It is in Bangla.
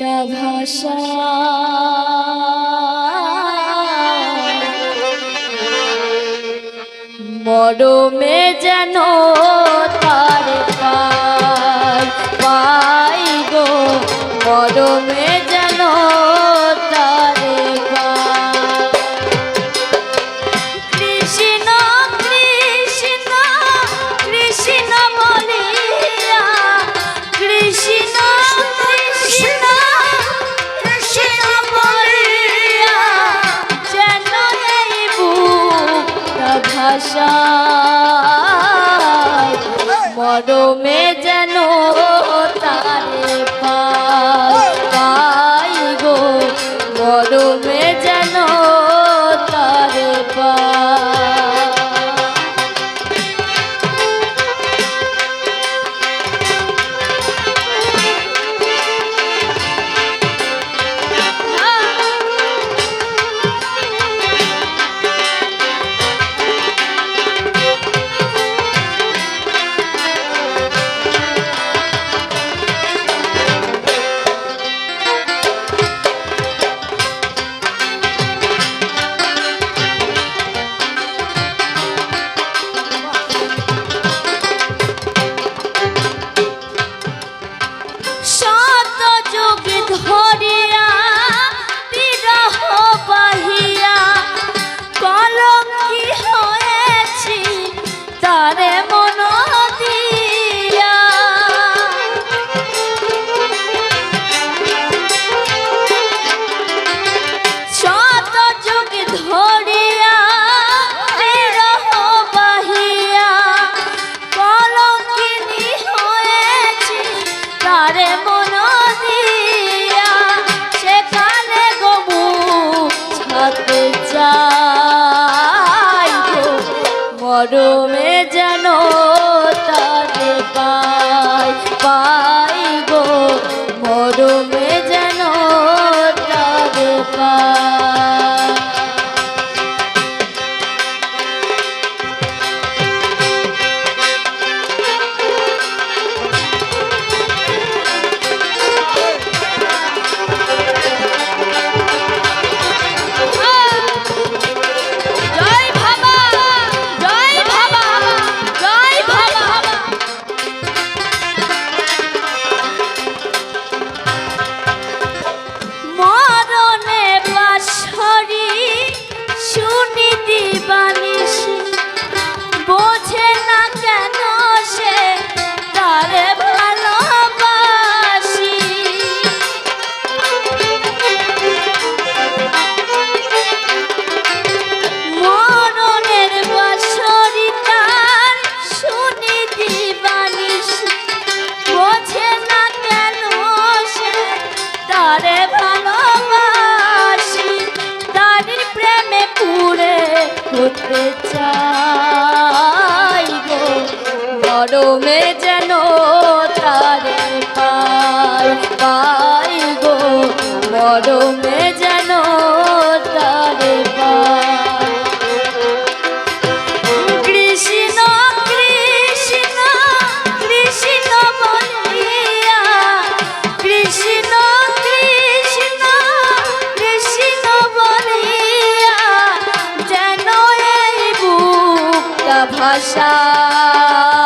একটা ভাষা। মরমে যেন ভাষা মরমে যেন তারে পাই গো মরমে গরমে চাই গো মরমে যেন তারে পাই পাই গো মরমে ভাষা।